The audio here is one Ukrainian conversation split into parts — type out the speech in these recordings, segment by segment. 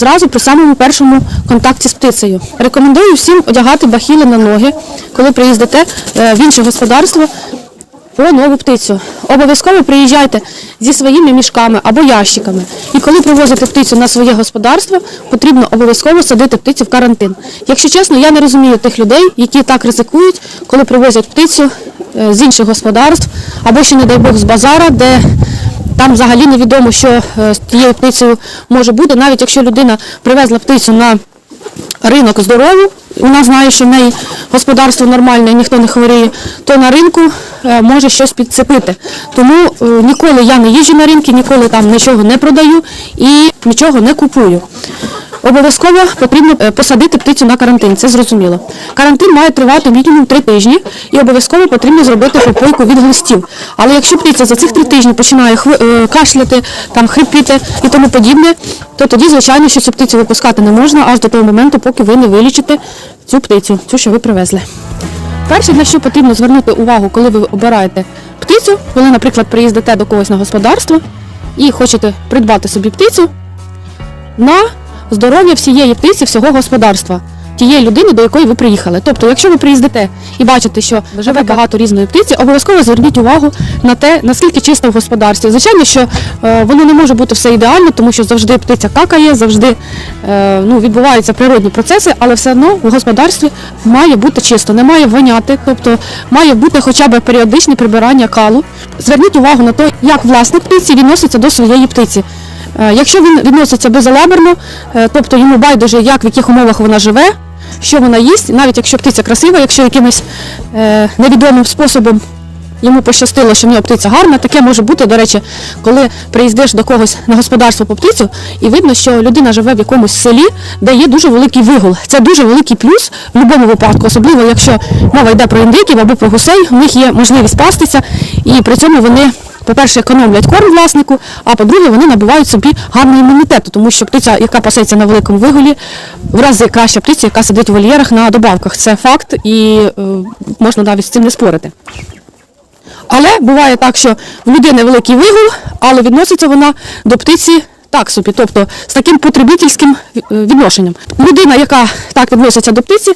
зразу при самому першому контакті з птицею. Рекомендую всім одягати бахіли на ноги, коли приїздите е, в інше господарство по нову птицю. Обов'язково приїжджайте зі своїми мішками або ящиками. І коли привозите птицю на своє господарство, потрібно обов'язково садити птицю в карантин. Якщо чесно, я не розумію тих людей, які так ризикують, коли привозять птицю е, з інших господарств, або ще, не дай Бог, з базара, де там взагалі невідомо, що е, з тією птицею може бути, навіть якщо людина привезла птицю на ринок здорову, вона знає, що в неї господарство нормальне, ніхто не хворіє, то на ринку е, може щось підцепити. Тому е, ніколи я не їжджу на ринки, ніколи там нічого не продаю і нічого не купую. Обов'язково потрібно е, посадити птицю на карантин, це зрозуміло. Карантин має тривати мінімум три тижні і обов'язково потрібно зробити попойку від глистів. Але якщо птиця за цих три тижні починає е, кашляти, там хрипіти і тому подібне, то тоді, звичайно, що цю птицю випускати не можна аж до того моменту, поки ви не вилічите цю птицю, цю, що ви привезли. Перше, на що потрібно звернути увагу, коли ви обираєте птицю, коли, наприклад, приїздите до когось на господарство і хочете придбати собі птицю, на здоров'я всієї птиці, всього господарства, тієї людини, до якої ви приїхали. Тобто, якщо ви приїздите і бачите, що живе багато різної птиці, обов'язково зверніть увагу на те, наскільки чисто в господарстві. Звичайно, що е, воно не може бути все ідеально, тому що завжди птиця какає, завжди е, ну, відбуваються природні процеси, але все одно в господарстві має бути чисто, не має воняти, тобто має бути хоча б періодичне прибирання калу. Зверніть увагу на те, як власник птиці відноситься до своєї птиці. Е, Якщо він відноситься безалаберно, е, тобто йому байдуже, як в яких умовах вона живе, що вона їсть, навіть якщо птиця красива, якщо якимось е, невідомим способом йому пощастило, що в нього птиця гарна, таке може бути, до речі, коли приїздиш до когось на господарство по птицю, і видно, що людина живе в якомусь селі, де є дуже великий вигул. Це дуже великий плюс в будь-якому випадку, особливо якщо мова йде про індиків або про гусей, у них є можливість пастися, і при цьому вони по-перше, економлять корм власнику, а по-друге, вони набувають собі гарний імунітет, тому що птиця, яка пасеться на великому вигулі, в рази краща птиця, яка сидить в вольєрах на добавках. Це факт, і е, можна навіть з цим не спорити. Але буває так, що в людини великий вигул, але відноситься вона до птиці так собі, тобто з таким потребительським е, відношенням. Людина, яка так відноситься до птиці,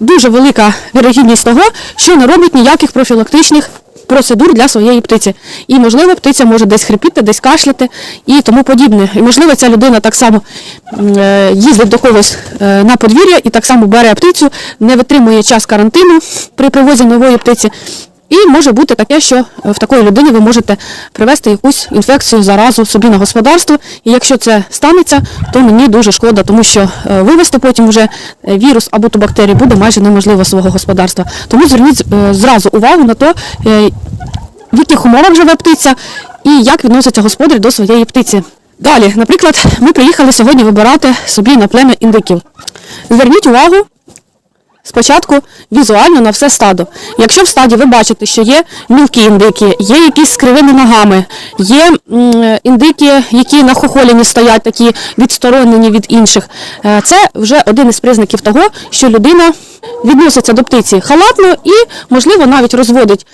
дуже велика вірогідність того, що не робить ніяких профілактичних процедур для своєї птиці. І, можливо, птиця може десь хрипіти, десь кашляти і тому подібне. І, можливо, ця людина так само е, їздить до когось е, на подвір'я і так само бере птицю, не витримує час карантину при привозі нової птиці. І може бути таке, що е, в такої людини ви можете привести якусь інфекцію, заразу собі на господарство. І якщо це станеться, то мені дуже шкода, тому що е, вивести потім вже е, вірус або ту бактерію буде майже неможливо свого господарства. Тому зверніть зразу увагу на те, в яких умовах живе птиця і як відноситься господар до своєї птиці. Далі, наприклад, ми приїхали сьогодні вибирати собі на плем'я індиків. Зверніть увагу спочатку візуально на все стадо. Якщо в стаді ви бачите, що є мілкі індики, є якісь з кривими ногами, є індики, які на хохоліні стоять, такі відсторонені від інших, е, це вже один із признаків того, що людина відноситься до птиці халатно і, можливо, навіть розводить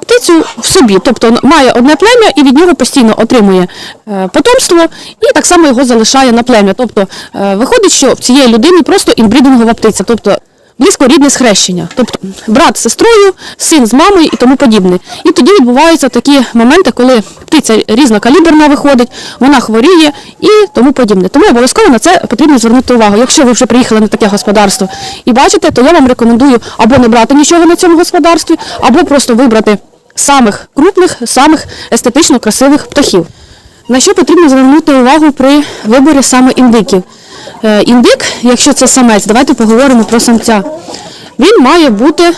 птицю в собі, тобто має одне плем'я і від нього постійно отримує е, потомство і так само його залишає на плем'я. Тобто е, виходить, що в цієї людини просто інбрідингова птиця. тобто близькорідне схрещення, тобто брат з сестрою, син з мамою і тому подібне. І тоді відбуваються такі моменти, коли птиця різнокаліберна виходить, вона хворіє і тому подібне. Тому обов'язково на це потрібно звернути увагу. Якщо ви вже приїхали на таке господарство і бачите, то я вам рекомендую або не брати нічого на цьому господарстві, або просто вибрати самих крупних, самих естетично красивих птахів. На що потрібно звернути увагу при виборі саме індиків? Е, Індик, якщо це самець, давайте поговоримо про самця. Він має бути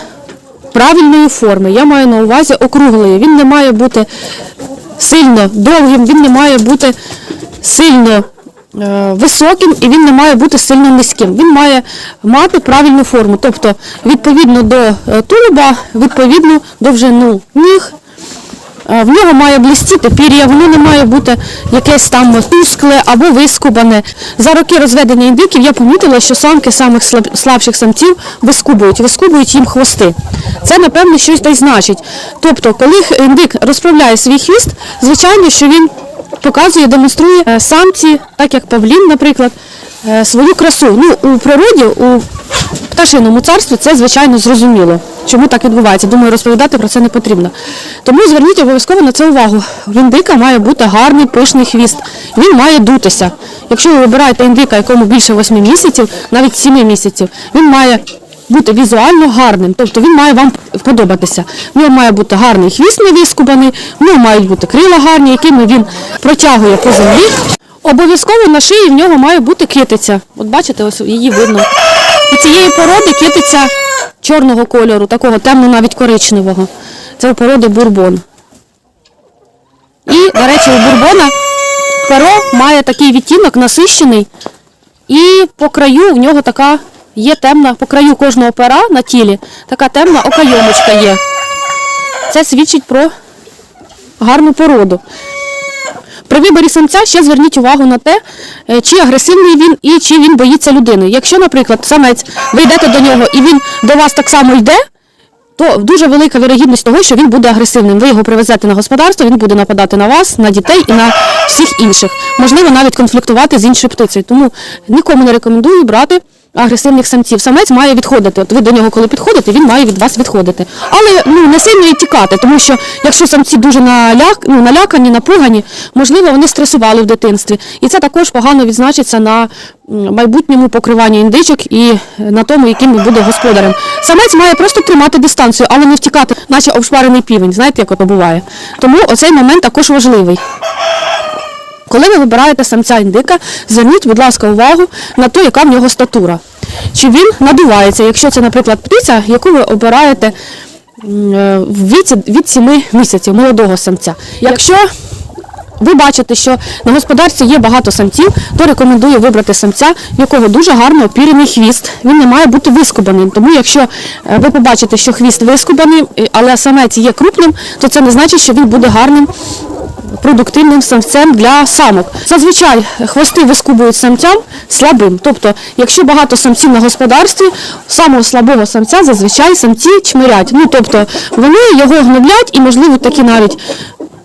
правильної форми. Я маю на увазі округлої. Він не має бути сильно довгим, він не має бути сильно е, високим і він не має бути сильно низьким. Він має мати правильну форму, тобто відповідно до е, тулуба, відповідну довжину ніг. Е, В нього має блистіти пір'я, воно не має бути якесь там тускле або вискубане. За роки розведення індиків я помітила, що самки самих слаб- слабших самців вискубують, вискубують їм хвости. Це, напевно, щось та й значить. Тобто, коли індик розправляє свій хвіст, звичайно, що він показує, демонструє е, самці, так як павлін, наприклад, свою красу. Ну, у природі, у пташиному царстві це звичайно зрозуміло. Чому так відбувається? Думаю, розповідати про це не потрібно. Тому зверніть обов'язково на це увагу. В індика має бути гарний пишний хвіст. Він має дутися. Якщо ви вибираєте індика, якому більше 8 місяців, навіть 7 місяців, він має бути візуально гарним, тобто він має вам подобатися. В нього має бути гарний хвіст не вискубаний, в нього мають бути крила гарні, якими він протягує по землі. Обов'язково на шиї в нього має бути китиця. От бачите, ось її видно. У цієї породи китиця чорного кольору, такого темно навіть коричневого. Це у породи бурбон. І, до речі, у бурбона перо має такий відтінок насищений, і по краю в нього така є темна, по краю кожного пера на тілі така темна окайомочка є. Це свідчить про гарну породу. При виборі самця ще зверніть увагу на те, е, чи агресивний він і чи він боїться людини. Якщо, наприклад, самець, ви йдете до нього і він до вас так само йде, то дуже велика вірогідність того, що він буде агресивним. Ви його привезете на господарство, він буде нападати на вас, на дітей і на всіх інших. Можливо, навіть конфліктувати з іншою птицею. Тому нікому не рекомендую брати агресивних самців. Самець має відходити. От ви до нього, коли підходите, він має від вас відходити. Але ну не сильно і тікати, тому що якщо самці дуже наляк, ну, налякані, напугані, можливо, вони стресували в дитинстві. І це також погано відзначиться на майбутньому покриванні індичок і на тому, яким він буде господарем. Самець має просто тримати дистанцію, але не втікати, наче обшпарений півень. Знаєте, як ото буває. Тому оцей момент також важливий. Коли ви вибираєте самця індика, зверніть, будь ласка, увагу на те, яка в нього статура. Чи він надувається, якщо це, наприклад, птиця, яку ви обираєте е, в віці від 7 місяців молодого самця. Якщо ви бачите, що на господарстві є багато самців, то рекомендую вибрати самця, в якого дуже гарно опірений хвіст. Він не має бути вискубаним. Тому якщо е, ви побачите, що хвіст вискубаний, е, але самець є крупним, то це не значить, що він буде гарним продуктивним самцем для самок. Зазвичай хвости вискубують самцям слабим. Тобто, якщо багато самців на господарстві, самого слабого самця зазвичай самці чмирять. Ну тобто вони його гноблять і, можливо, такі навіть.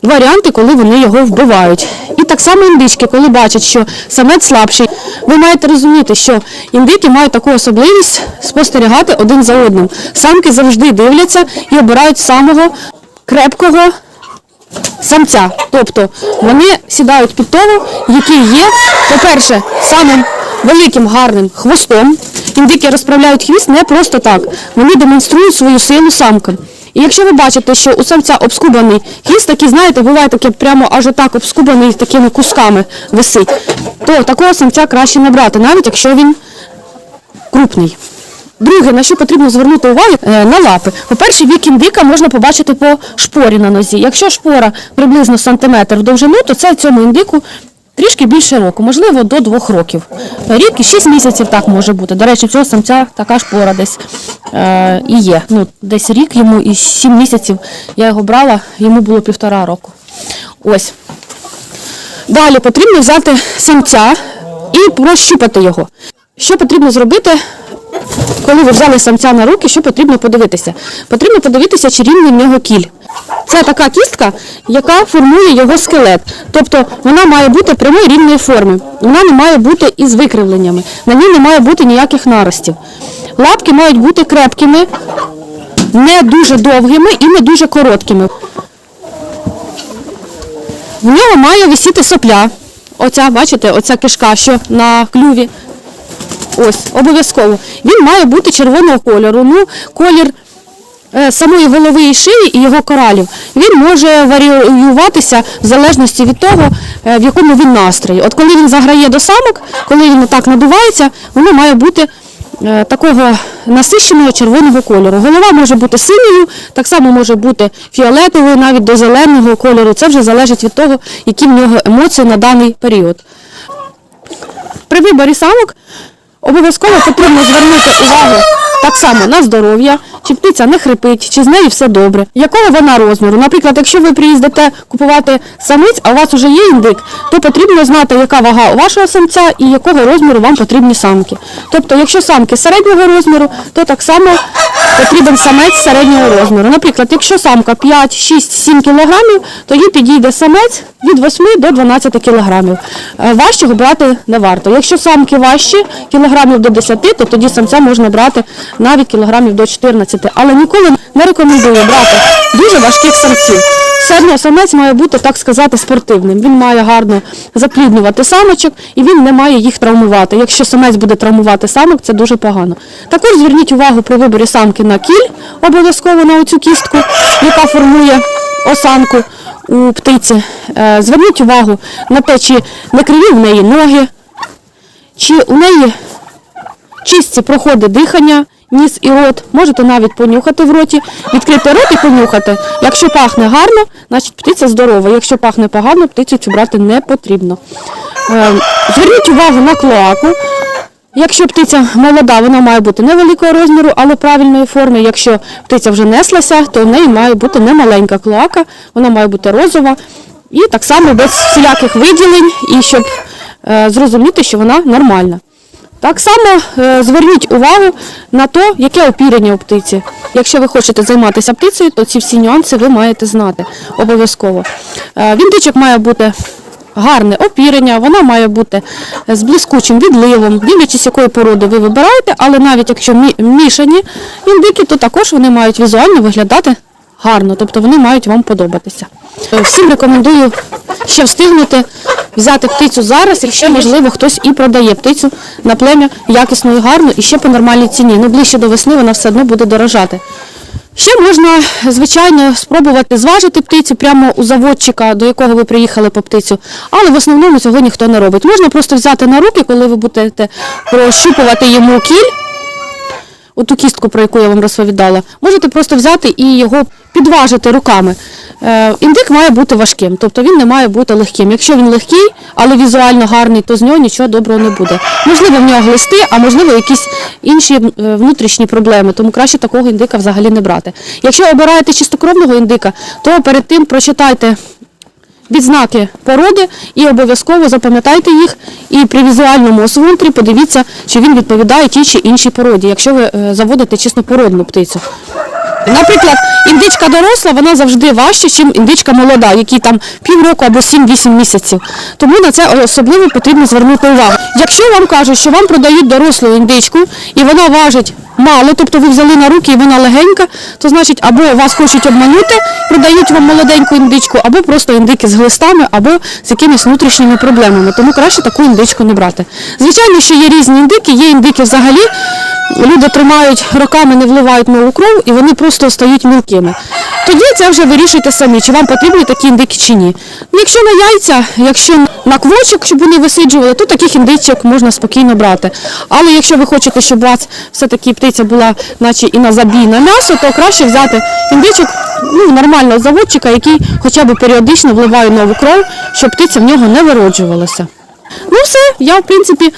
Варіанти, коли вони його вбивають. І так само індички, коли бачать, що самець слабший, ви маєте розуміти, що індики мають таку особливість спостерігати один за одним. Самки завжди дивляться і обирають самого крепкого самця. Тобто вони сідають під того, який є, по-перше, самим великим гарним хвостом. Індики розправляють хвіст не просто так. Вони демонструють свою силу самкам. І якщо ви бачите, що у самця обскубаний хвіст, такий, знаєте, буває таке прямо аж отак обскубаний такими кусками висить, то такого самця краще не брати, навіть якщо він крупний. Друге, на що потрібно звернути увагу е, на лапи. По-перше, вік індика можна побачити по шпорі на нозі. Якщо шпора приблизно сантиметр в довжину, то це цьому індику трішки більше року, можливо, до двох років. Рік і 6 місяців так може бути. До речі, цього самця така шпора десь е, і є. Ну, десь рік йому і 7 місяців я його брала, йому було півтора року. Ось. Далі потрібно взяти самця і прощупати його. Що потрібно зробити, коли ви взяли самця на руки, що потрібно подивитися? Потрібно подивитися, чи рівний в нього кіль. Це така кістка, яка формує його скелет. Тобто вона має бути прямої рівної форми. Вона не має бути із викривленнями. На ній не має бути ніяких наростів. Лапки мають бути крепкими, не дуже довгими і не дуже короткими. В нього має висіти сопля. Оця, бачите, оця кишка, що на клюві. Ось, обов'язково. Він має бути червоного кольору. Ну, колір е, самої голови і шиї і його коралів. Він може варіюватися в залежності від того, е, в якому він настрої. От коли він заграє до самок, коли він так надувається, воно має бути е, такого насищеного червоного кольору. Голова може бути синьою, так само може бути фіолетовою, навіть до зеленого кольору. Це вже залежить від того, які в нього емоції на даний період. При виборі самок обов'язково потрібно звернути увагу так само на здоров'я, чи птиця не хрипить, чи з нею все добре, якого вона розміру. Наприклад, якщо ви приїздите купувати самиць, а у вас вже є індик, то потрібно знати, яка вага у вашого самця і якого розміру вам потрібні самки. Тобто, якщо самки середнього розміру, то так само потрібен самець середнього розміру. Наприклад, якщо самка 5, 6, 7 кілограмів, то їй підійде самець від 8 до 12 кілограмів. Е, Важчого брати не варто. Якщо самки важчі, кілограмів до 10, то тоді самця можна брати навіть кілограмів до 14. Але ніколи не рекомендую брати дуже важких самців. Все самець має бути, так сказати, спортивним. Він має гарно запліднювати самочок і він не має їх травмувати. Якщо самець буде травмувати самок, це дуже погано. Також зверніть увагу при виборі самки на кіль, обов'язково на оцю кістку, яка формує осанку у птиці. Е, Зверніть увагу на те, чи не криві в неї ноги, чи у неї чисті проходить дихання, ніс і рот. Можете навіть понюхати в роті, відкрити рот і понюхати. Якщо пахне гарно, значить птиця здорова. Якщо пахне погано, птицю цю брати не потрібно. Е, Зверніть увагу на клоаку. Якщо птиця молода, вона має бути невеликого розміру, але правильної форми. Якщо птиця вже неслася, то в неї має бути немаленька клоака, вона має бути розова і так само без всіляких виділень, і щоб е, зрозуміти, що вона нормальна. Так само е, зверніть увагу на те, яке опірення у птиці. Якщо ви хочете займатися птицею, то ці всі нюанси ви маєте знати обов'язково. Е, Віндичок має бути гарне опірення, вона має бути з блискучим відливом, дивлячись, якої породи ви вибираєте, але навіть якщо мі- мішані індики, то також вони мають візуально виглядати гарно, тобто вони мають вам подобатися. Е, Всім рекомендую ще встигнути взяти птицю зараз, якщо можливо хтось і продає птицю на плем'я якісно і гарно і ще по нормальній ціні. Ну ближче до весни вона все одно буде дорожати. Ще можна, звичайно, спробувати зважити птицю прямо у заводчика, до якого ви приїхали по птицю, але в основному цього ніхто не робить. Можна просто взяти на руки, коли ви будете прощупувати йому кіль, оту кістку, про яку я вам розповідала, можете просто взяти і його підважити руками. Е, індик має бути важким, тобто він не має бути легким. Якщо він легкий, але візуально гарний, то з нього нічого доброго не буде. Можливо, в нього глисти, а можливо, якісь інші е, внутрішні проблеми, тому краще такого індика взагалі не брати. Якщо обираєте чистокровного індика, то перед тим прочитайте відзнаки породи і обов'язково запам'ятайте їх. І при візуальному осмотрі подивіться, чи він відповідає тій чи іншій породі, якщо ви заводите заводите чистопородну птицю. Наприклад, індичка доросла, вона завжди важча, ніж індичка молода, якій там півроку або 7-8 місяців. Тому на це особливо потрібно звернути увагу. Якщо вам кажуть, що вам продають дорослу індичку і вона важить мало, тобто ви взяли на руки і вона легенька, то значить або вас хочуть обманути, продають вам молоденьку індичку, або просто індики з глистами, або з якимись внутрішніми проблемами. Тому краще таку індичку не брати. Звичайно, що є різні індики, є індики взагалі. Люди тримають роками, не вливають нову кров і вони просто стають мілкими. Тоді це вже вирішуйте самі, чи вам потрібні такі індики чи ні. Ну, Якщо на яйця, якщо на квочок, щоб вони висиджували, то таких індичок можна спокійно брати. Але якщо ви хочете, щоб у вас все-таки птиця була, наче і на забій на м'ясо, то краще взяти індичок ну, нормального заводчика, який хоча б періодично вливає нову кров, щоб птиця в нього не вироджувалася. Ну все, я в принципі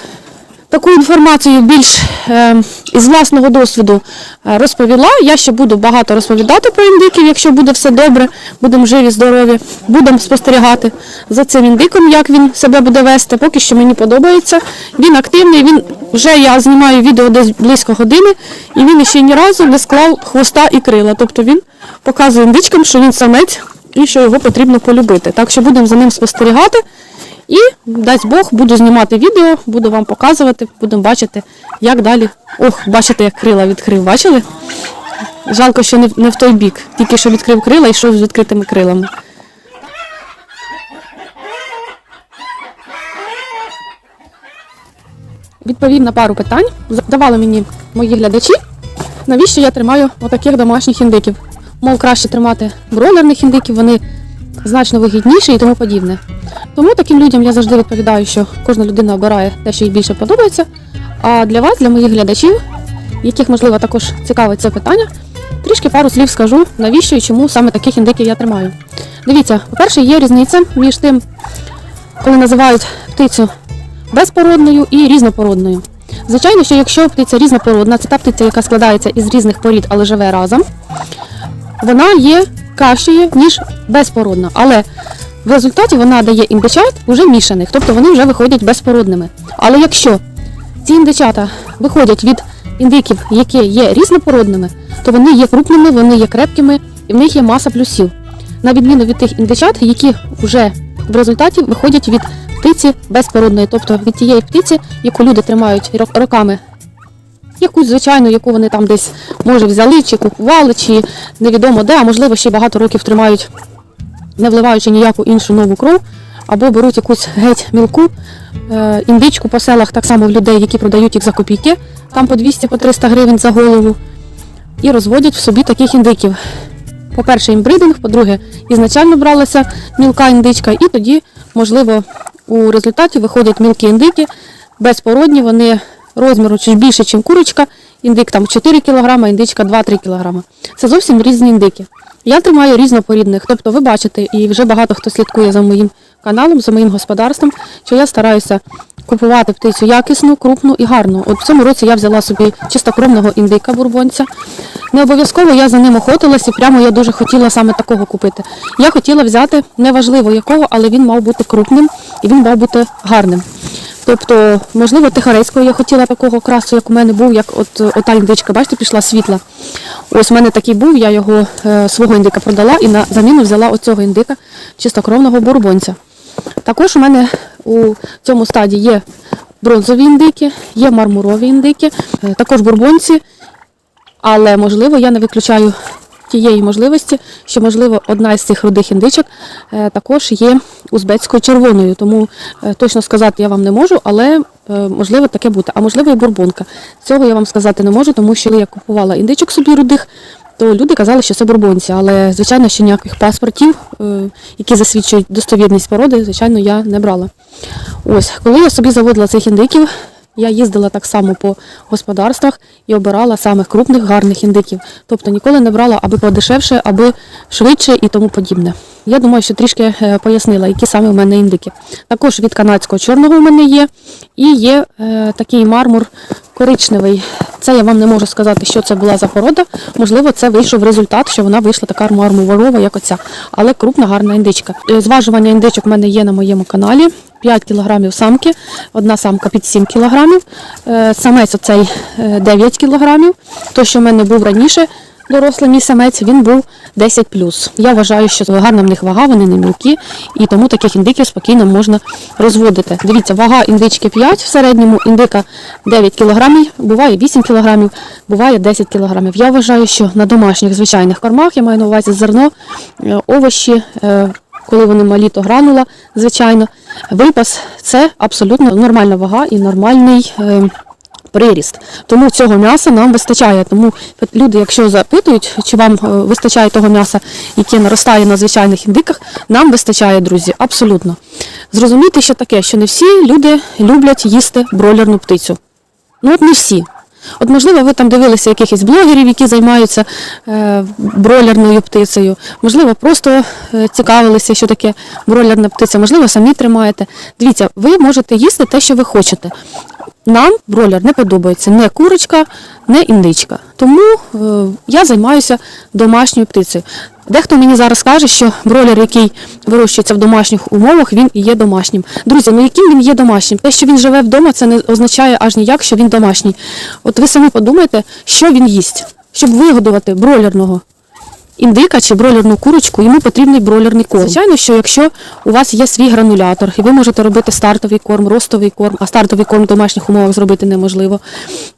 таку інформацію більш е, із власного досвіду е, розповіла. Я ще буду багато розповідати про індиків, якщо буде все добре, будемо живі, здорові, будемо спостерігати за цим індиком, як він себе буде вести. Поки що мені подобається. Він активний, він вже я знімаю відео десь близько години, і він ще ні разу не склав хвоста і крила. Тобто він показує індичкам, що він самець і що його потрібно полюбити. Так що будемо за ним спостерігати. І дасть Бог, буду знімати відео, буду вам показувати, будемо бачити, як далі. Ох, бачите, як крила відкрив. Бачили? Жалко, що не, не в той бік. Тільки що відкрив крила і йшов з відкритими крилами. Відповім на пару питань. Задавали мені мої глядачі, навіщо я тримаю отаких домашніх індиків. Мов краще тримати бройлерних індиків, вони значно вигідніші і тому подібне. Тому таким людям я завжди відповідаю, що кожна людина обирає те, що їй більше подобається. А для вас, для моїх глядачів, яких можливо також цікавить це питання, трішки пару слів скажу, навіщо і чому саме таких індиків я тримаю. Дивіться, по-перше, є різниця між тим, коли називають птицю безпородною і різнопородною. Звичайно, що якщо птиця різнопородна, це та птиця, яка складається із різних порід, але живе разом, вона є кращою, ніж безпородна. Але в результаті вона дає індичат вже мішаних, тобто вони вже виходять безпородними. Але якщо ці індичата виходять від індиків, які є різнопородними, то вони є крупними, вони є крепкими і в них є маса плюсів. На відміну від тих індичат, які вже в результаті виходять від птиці безпородної, тобто від тієї птиці, яку люди тримають роками. Якусь звичайну, яку вони там десь може взяли, чи купували, чи невідомо де, а можливо ще багато років тримають, не вливаючи ніяку іншу нову кров, або беруть якусь геть мілку е, індичку по селах, так само в людей, які продають їх за копійки, там по 200-300 гривень за голову, і розводять в собі таких індиків. По-перше, імбридинг, по-друге, ізначально бралася мілка індичка, і тоді, можливо, у результаті виходять мілкі індики, безпородні, вони розміру чуть більше, ніж курочка. Індик там 4 кг, індичка 2-3 кг. Це зовсім різні індики. Я тримаю різнопорідних, тобто ви бачите, і вже багато хто слідкує за моїм каналом, за моїм господарством, що я стараюся купувати птицю якісну, крупну і гарну. От в цьому році я взяла собі чистокровного індика бурбонця. Не обов'язково я за ним охотилась і прямо я дуже хотіла саме такого купити. Я хотіла взяти неважливо якого, але він мав бути крупним і він мав бути гарним. Тобто, можливо, тихарецького я хотіла такого красу, як у мене був, як от е, ота індичка, бачите, пішла світла. Ось у мене такий був, я його е, свого індика продала і на заміну взяла оцього індика чистокровного бурбонця. Також у мене у цьому стаді є бронзові індики, є мармурові індики, е, також бурбонці, але можливо я не виключаю тієї можливості, що можливо одна із цих рудих індичок е, також є узбецькою червоною. Тому е, точно сказати я вам не можу, але е, можливо таке бути. А можливо і бурбонка. Цього я вам сказати не можу, тому що я купувала індичок собі рудих. То люди казали, що це бурбонці, але звичайно, що ніяких паспортів, які засвідчують достовірність породи, звичайно, я не брала. Ось, коли я собі заводила цих індиків, я їздила так само по господарствах і обирала самих крупних гарних індиків. Тобто ніколи не брала аби подешевше, аби швидше і тому подібне. Я думаю, що трішки е, пояснила, які саме в мене індики. Також від канадського чорного в мене є, і є е, такий мармур коричневий. Це я вам не можу сказати, що це була за порода. Можливо, це вийшов результат, що вона вийшла така мармурова, як оця, але крупна, гарна індичка. Е, Зважування індичок в мене є на моєму каналі. 5 кг самки, одна самка під 7 кг, самець оцей е, 9 кг. Той, що в мене був раніше, дорослий мій самець, він був 10 Я вважаю, що гарна в них вага, вони не мілкі, і тому таких індиків спокійно можна розводити. Дивіться, вага індички 5 в середньому, індика 9 кг, буває 8 кг, буває 10 кг. Я вважаю, що на домашніх звичайних кормах, я маю на увазі зерно, е, овочі. е, коли вони малі, то гранула, звичайно. Випас це абсолютно нормальна вага і нормальний е, приріст. Тому цього м'яса нам вистачає. Тому люди, якщо запитують, чи вам е, вистачає того м'яса, яке наростає на звичайних індиках, нам вистачає, друзі, абсолютно. Зрозумійте, що таке, що не всі люди люблять їсти бройлерну птицю. Ну от не всі. От, можливо, ви там дивилися якихось блогерів, які займаються е, бройлерною птицею. Можливо, просто е, цікавилися, що таке бройлерна птиця. Можливо, самі тримаєте. Дивіться, ви можете їсти те, що ви хочете. Нам бройлер не подобається не курочка, не індичка. Тому е, я займаюся домашньою птицею. Дехто мені зараз каже, що бройлер, який вирощується в домашніх умовах, він і є домашнім. Друзі, ну яким він є домашнім? Те, що він живе вдома, це не означає аж ніяк, що він домашній. От ви самі подумайте, що він їсть, щоб вигодувати бройлерного індика чи бройлерну курочку, йому потрібний бройлерний корм. Звичайно, що якщо у вас є свій гранулятор, і ви можете робити стартовий корм, ростовий корм, а стартовий корм в домашніх умовах зробити неможливо.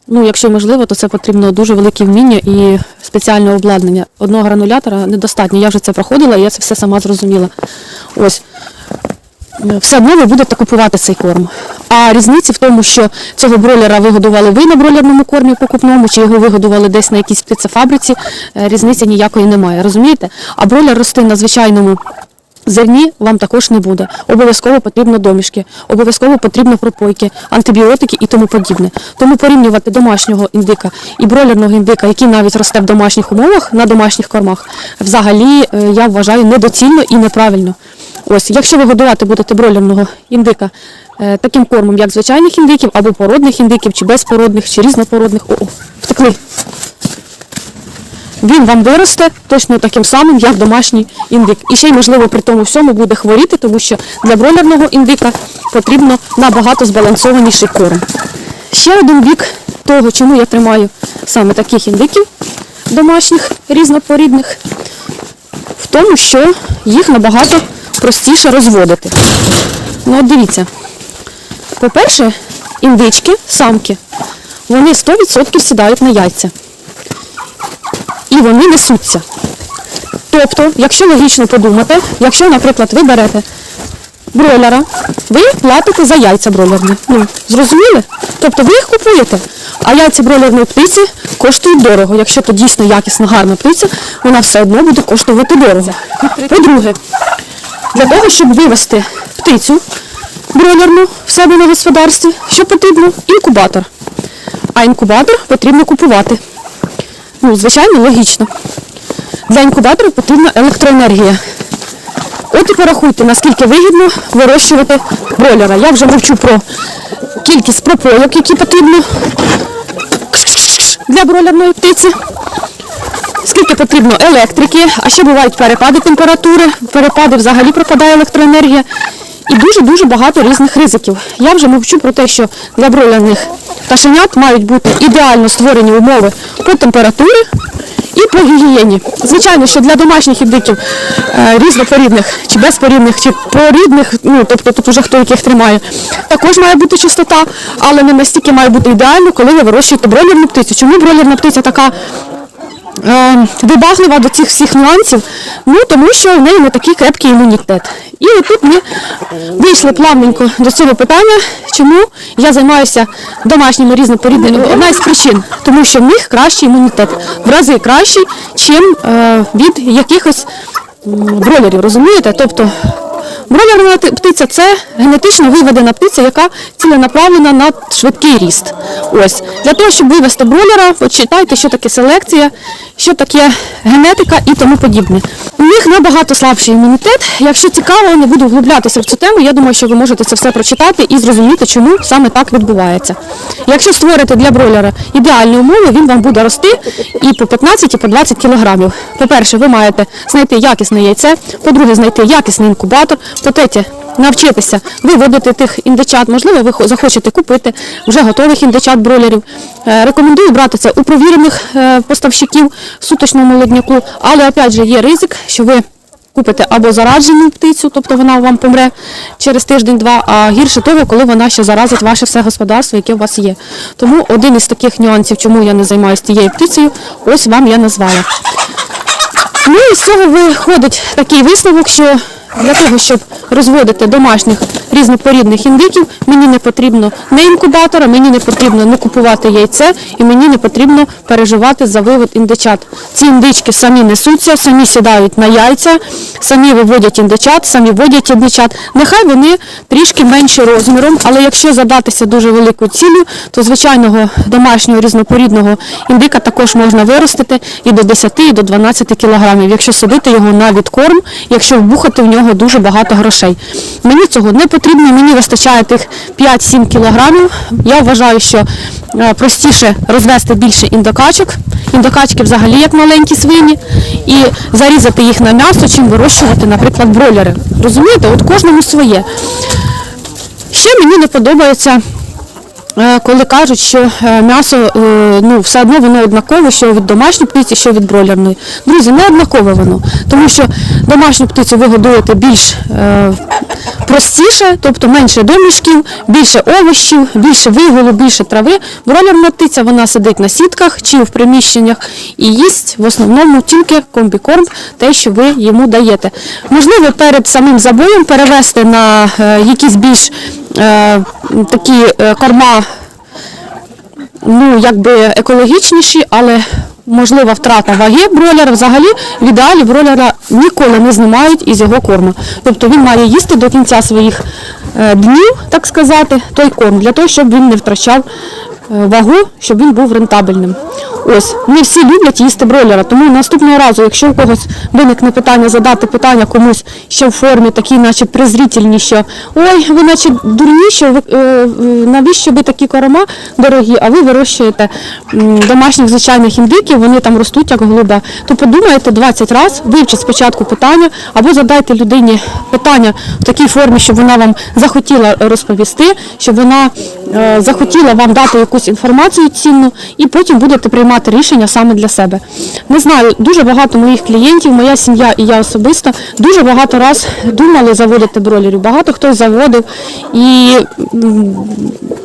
Ну, якщо можливо, то це потрібно дуже велике вміння і спеціальне обладнання. Одного гранулятора недостатньо. Я вже це проходила, і я це все сама зрозуміла. Ось все одно ви будете купувати цей корм. А різниці в тому, що цього бройлера вигодували ви на бройлерному кормі покупному, чи його вигодували десь на якійсь птицефабриці, е, різниці ніякої немає, розумієте? А бройлер рости на звичайному зерні вам також не буде. Обов'язково потрібно домішки, обов'язково потрібно пропойки, антибіотики і тому подібне. Тому порівнювати домашнього індика і бройлерного індика, який навіть росте в домашніх умовах, на домашніх кормах, взагалі е, я вважаю недоцільно і неправильно. Ось, якщо ви годувати будете бройлерного індика е, таким кормом, як звичайних індиків, або породних індиків, чи безпородних, чи різнопородних. О, о, втекли. Він вам виросте точно таким самим, як домашній індик. І ще й, можливо, при тому всьому буде хворіти, тому що для бройлерного індика потрібно набагато збалансованіший корм. Ще один бік того, чому я тримаю саме таких індиків домашніх, різнопорідних, в тому, що їх набагато простіше розводити. Ну, от дивіться. По-перше, індички, самки, вони 100% сідають на яйця і вони несуться. Тобто, якщо логічно подумати, якщо, наприклад, ви берете бройлера, ви платите за яйця бройлерні. Ну, зрозуміли? Тобто ви їх купуєте, а яйця бройлерної птиці коштують дорого. Якщо то дійсно якісна, гарна птиця, вона все одно буде коштувати дорого. По-друге, для того, щоб вивести птицю бройлерну в себе на господарстві, що потрібно? Інкубатор. А інкубатор потрібно купувати. Ну, звичайно, логічно. Для інкубатора потрібна електроенергія. От і порахуйте, наскільки вигідно вирощувати бройлера. Я вже мовчу про кількість пропойок, які потрібно для бройлерної птиці. Скільки потрібно електрики, а ще бувають перепади температури, перепади взагалі пропадає електроенергія. І дуже-дуже багато різних ризиків. Я вже мовчу про те, що для бройлерних пташенят мають бути ідеально створені умови по температурі і по гігієні. Звичайно, що для домашніх індиків е, різнопорідних чи безпорідних, чи порідних, ну тобто тут уже хто яких тримає, також має бути чистота, але не настільки має бути ідеально, коли ви вирощуєте бройлерну птицю. Чому бройлерна птиця така вибаглива до цих всіх нюансів, ну тому що в неї не такий крепкий імунітет. І отут ми вийшли плавненько до цього питання, чому я займаюся домашніми різнопорідними. Одна із причин, тому що в них кращий імунітет, в рази кращий, чим е, від якихось м, бройлерів, розумієте? Тобто Бройлерна птиця це генетично виведена птиця, яка ціленаправлена на швидкий ріст. Ось для того, щоб вивести бройлера, почитайте, що таке селекція, що таке генетика і тому подібне. У них набагато слабший імунітет. Якщо цікаво, не буду вглублятися в цю тему. Я думаю, що ви можете це все прочитати і зрозуміти, чому саме так відбувається. Якщо створити для бройлера ідеальні умови, він вам буде рости і по 15, і по 20 кілограмів. По-перше, ви маєте знайти якісне яйце, по-друге, знайти якісний інкубатор, по-третє, навчитися виводити тих індичат. Можливо, ви захочете купити вже готових індичат бройлерів. Е, Рекомендую брати це у провірених е, поставщиків суточного молодняку, але опять же є ризик, що ви купите або зараджену птицю, тобто вона вам помре через тиждень-два, а гірше того, коли вона ще заразить ваше все господарство, яке у вас є. Тому один із таких нюансів, чому я не займаюся цією птицею, ось вам я назвала. Ну і з цього виходить такий висновок, що для того, щоб розводити домашніх різнопорідних індиків, мені не потрібно не інкубатора, мені не потрібно не купувати яйце і мені не потрібно переживати за вивод індичат. Ці індички самі несуться, самі сідають на яйця, самі виводять індичат, самі водять індичат. Нехай вони трішки менші розміром, але якщо задатися дуже велику цілю, то звичайного домашнього різнопорідного індика також можна виростити і до 10, і до 12 кілограмів, якщо садити його на відкорм, якщо вбухати в нього дуже багато грошей. Мені цього не потрібно, мені вистачає тих 5-7 кілограмів. Я вважаю, що е, простіше розвести більше індокачок. Індокачки взагалі як маленькі свині, і зарізати їх на м'ясо, чим вирощувати, наприклад, бройлери. Розумієте, от кожному своє. Ще мені не подобається коли кажуть, що е, м'ясо е, ну, все одно воно однакове, що від домашньої птиці, що від бройлерної. Друзі, не однакове воно, тому що домашню птицю ви годуєте більш е, простіше, тобто менше домішків, більше овочів, більше виголу, більше трави. Бройлерна птиця вона сидить на сітках чи в приміщеннях і їсть в основному тільки комбікорм, те, що ви йому даєте. Можливо, перед самим забоєм перевести на е, якісь більш е, такі е, корма ну, якби екологічніші, але можлива втрата ваги бройлера. Взагалі, в ідеалі бройлера ніколи не знімають із його корму. Тобто він має їсти до кінця своїх е, днів, так сказати, той корм, для того, щоб він не втрачав е, вагу, щоб він був рентабельним. Ось не всі люблять їсти бройлера. Тому наступного разу, якщо у когось виникне питання, задати питання комусь ще в формі, такі, наче презрительні, що ой, ви наче дурні, що ви е, навіщо ви такі корома дорогі, а ви вирощуєте домашніх звичайних індиків, вони там ростуть як голуба. То подумайте 20 разів, вивчіть спочатку питання, або задайте людині питання в такій формі, щоб вона вам захотіла розповісти, щоб вона е, захотіла вам дати якусь інформацію цінну, і потім будете приймати рішення саме для себе. Не знаю, дуже багато моїх клієнтів, моя сім'я і я особисто дуже багато раз думали заводити бройлерів. Багато хто заводив і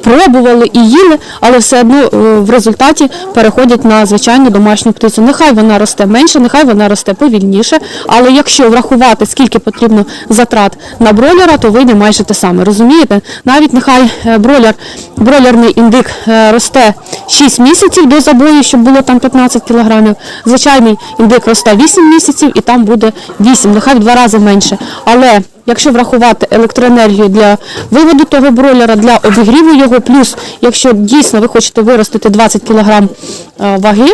пробували і їли, але все одно е, в результаті переходять на звичайну домашню птицю. Нехай вона росте менше, нехай вона росте повільніше, але якщо врахувати, скільки потрібно затрат на бройлера, то вийде майже те саме. Розумієте? Навіть нехай е, бройлер, бройлерний індик е, росте 6 місяців до забою, щоб було там 15 кілограмів. Звичайний індик росте 8 місяців і там буде 8, нехай в два рази менше. Але Якщо врахувати електроенергію для виводу того бройлера, для обігріву його, плюс якщо дійсно ви хочете виростити 20 кг ваги,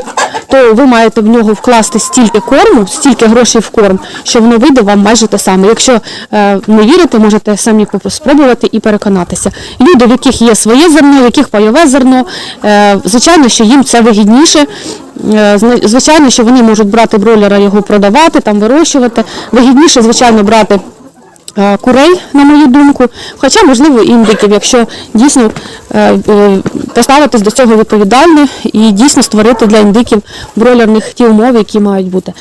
то ви маєте в нього вкласти стільки корму, стільки грошей в корм, що воно вийде вам майже те саме. Якщо е, не вірите, можете самі спробувати і переконатися. Люди, в яких є своє зерно, в яких пайове зерно, е, звичайно, що їм це вигідніше. Е, Звичайно, що вони можуть брати бройлера, його продавати, там вирощувати. Вигідніше, звичайно, брати е, курей, на мою думку, хоча, можливо, індиків, якщо дійсно е, е, поставитись до цього відповідально і дійсно створити для індиків бройлерних ті умови, які мають бути.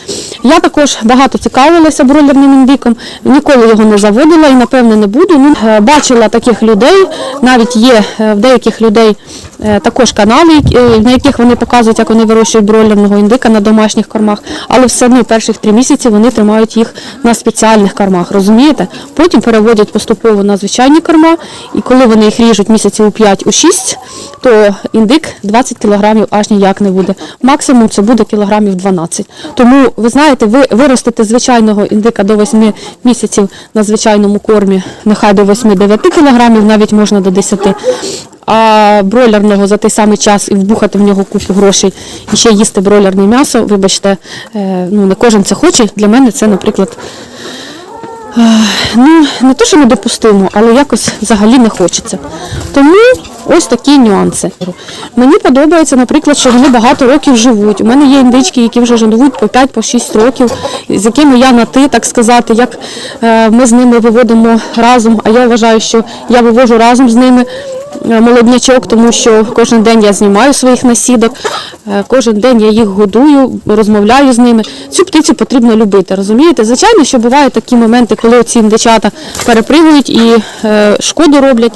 Я також багато цікавилася бройлерним індиком, ніколи його не заводила і, напевне, не буду. Ну, е, бачила таких людей, навіть є е, в деяких людей е, також канали, е, на яких вони показують, як вони вирощують бройлерного індика на домашніх кормах, але все одно перших три місяці вони тримають їх на спеціальних кормах, розумієте? Потім переводять поступово на звичайні корма, і коли вони їх ріжуть місяців у 5 у 6, то індик 20 кілограмів аж ніяк не буде. Максимум це буде кілограмів 12. Тому ви знаєте, ви виростите звичайного індика до 8 місяців на звичайному кормі, нехай до 8-9 кілограмів, навіть можна до 10. А бройлерного за той самий час і вбухати в нього купу грошей і ще їсти бройлерне м'ясо, вибачте, е, ну не кожен це хоче. Для мене це, наприклад, ну не то, що недопустимо, але якось взагалі не хочеться. Тому ось такі нюанси. Мені подобається, наприклад, що вони багато років живуть. У мене є індички, які вже живуть по 5-6 років, з якими я на ти, так сказати, як е, ми з ними виводимо разом. А я вважаю, що я вивожу разом з ними. е, Молоднячок, тому що кожен день я знімаю своїх насідок, е, кожен день я їх годую, розмовляю з ними. Цю птицю потрібно любити, розумієте? Звичайно, що бувають такі моменти, коли ці індичата перепригують і шкоду роблять,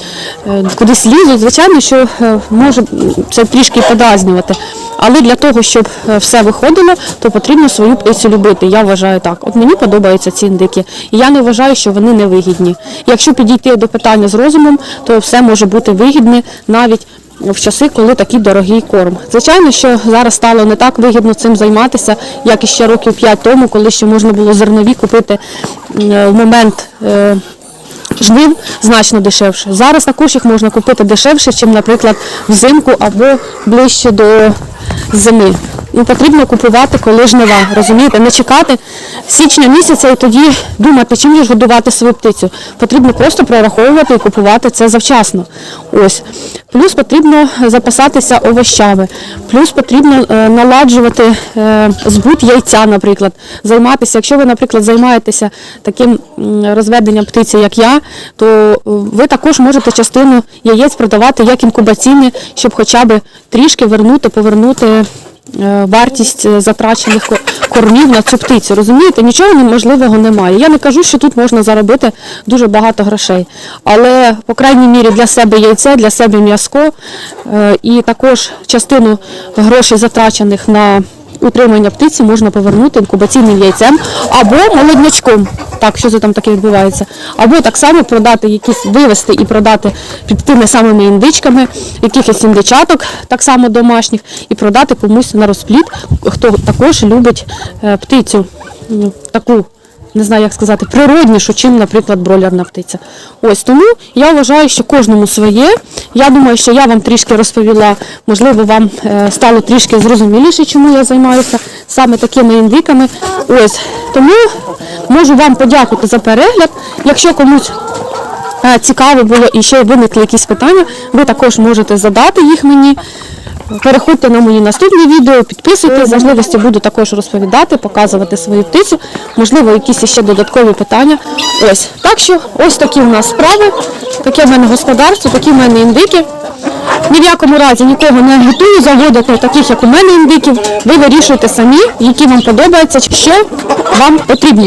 кудись лізуть. Звичайно, що е, може це трішки подразнювати. Але для того, щоб е, все виходило, то потрібно свою птицю любити. Я вважаю так. От мені подобаються ці індики. І я не вважаю, що вони невигідні. Якщо підійти до питання з розумом, то все може бути вигідне навіть в часи, коли такий дорогий корм. Звичайно, що зараз стало не так вигідно цим займатися, як і ще років 5 тому, коли ще можна було зернові купити е, в момент. Жнив значно дешевше. Зараз також їх можна купити дешевше, ніж, наприклад, взимку або ближче до зими. Ну, потрібно купувати, коли жнива, розумієте, не чекати січня місяця і тоді думати, чим ж годувати свою птицю. Потрібно просто прораховувати і купувати це завчасно. Ось. Плюс потрібно запасатися овощами, плюс потрібно е, наладжувати е, збут яйця, наприклад, займатися. Якщо ви, наприклад, займаєтеся таким розведенням птиці, як я, то ви також можете частину яєць продавати як інкубаційні, щоб хоча б трішки вернути, повернути вартість е, затрачених ко- кормів на цю птицю. Розумієте, нічого неможливого немає. Я не кажу, що тут можна заробити дуже багато грошей. Але, по крайній мірі, для себе яйце, для себе м'язко е, і також частину грошей затрачених на утримання птиці можна повернути інкубаційним яйцем або молоднячком. Так, що це там таке відбувається? Або так само продати якісь, вивезти і продати під тими самими індичками, якихось індичаток, так само домашніх, і продати комусь на розпліт, хто також любить е, птицю таку не знаю, як сказати, природнішу, чим, наприклад, бройлерна птиця. Ось тому я вважаю, що кожному своє. Я думаю, що я вам трішки розповіла, можливо, вам е, стало трішки зрозуміліше, чому я займаюся саме такими індиками. Ось тому можу вам подякувати за перегляд. Якщо комусь цікаво було і ще виникли якісь питання, ви також можете задати їх мені. Переходьте на мої наступні відео, підписуйтесь, можливості буду також розповідати, показувати свою птицю, можливо, якісь ще додаткові питання. Ось. Так що ось такі в нас справи, таке в мене господарство, такі в мене індики. Ні в якому разі нікого не агітую заводити таких, як у мене індиків. Ви вирішуєте самі, які вам подобаються, що вам потрібні.